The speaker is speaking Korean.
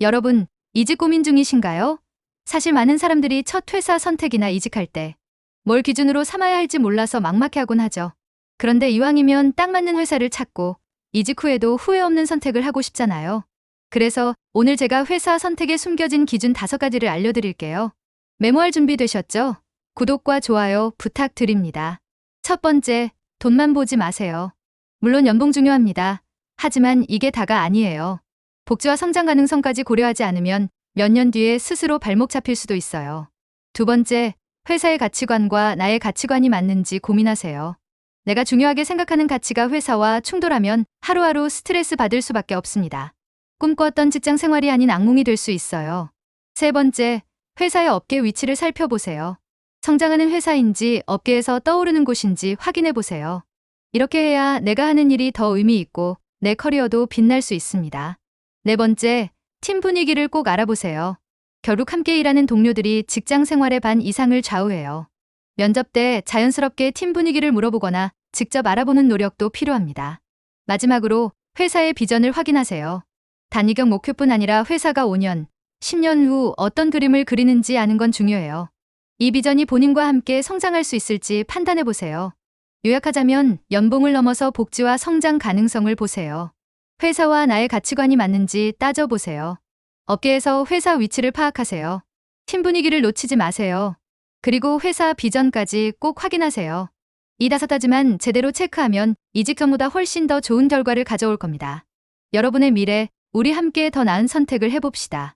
여러분, 이직 고민 중이신가요? 사실 많은 사람들이 첫 회사 선택이나 이직할 때 뭘 기준으로 삼아야 할지 몰라서 막막해하곤 하죠. 그런데 이왕이면 딱 맞는 회사를 찾고 이직 후에도 후회 없는 선택을 하고 싶잖아요. 그래서 오늘 제가 회사 선택에 숨겨진 기준 다섯 가지를 알려드릴게요. 메모할 준비 되셨죠? 구독과 좋아요 부탁드립니다. 첫 번째, 돈만 보지 마세요. 물론 연봉 중요합니다. 하지만 이게 다가 아니에요. 복지와 성장 가능성까지 고려하지 않으면 몇 년 뒤에 스스로 발목 잡힐 수도 있어요. 두 번째, 회사의 가치관과 나의 가치관이 맞는지 고민하세요. 내가 중요하게 생각하는 가치가 회사와 충돌하면 하루하루 스트레스 받을 수밖에 없습니다. 꿈꿔왔던 직장 생활이 아닌 악몽이 될 수 있어요. 세 번째, 회사의 업계 위치를 살펴보세요. 성장하는 회사인지 업계에서 떠오르는 곳인지 확인해 보세요. 이렇게 해야 내가 하는 일이 더 의미 있고 내 커리어도 빛날 수 있습니다. 네 번째, 팀 분위기를 꼭 알아보세요. 결국 함께 일하는 동료들이 직장 생활의 반 이상을 좌우해요. 면접 때 자연스럽게 팀 분위기를 물어보거나 직접 알아보는 노력도 필요합니다. 마지막으로 회사의 비전을 확인하세요. 단위경 목표뿐 아니라 회사가 5년, 10년 후 어떤 그림을 그리는지 아는 건 중요해요. 이 비전이 본인과 함께 성장할 수 있을지 판단해 보세요. 요약하자면 연봉을 넘어서 복지와 성장 가능성을 보세요. 회사와 나의 가치관이 맞는지 따져보세요. 업계에서 회사 위치를 파악하세요. 팀 분위기를 놓치지 마세요. 그리고 회사 비전까지 꼭 확인하세요. 이 다섯 가지만 제대로 체크하면 이직 전보다 훨씬 더 좋은 결과를 가져올 겁니다. 여러분의 미래, 우리 함께 더 나은 선택을 해봅시다.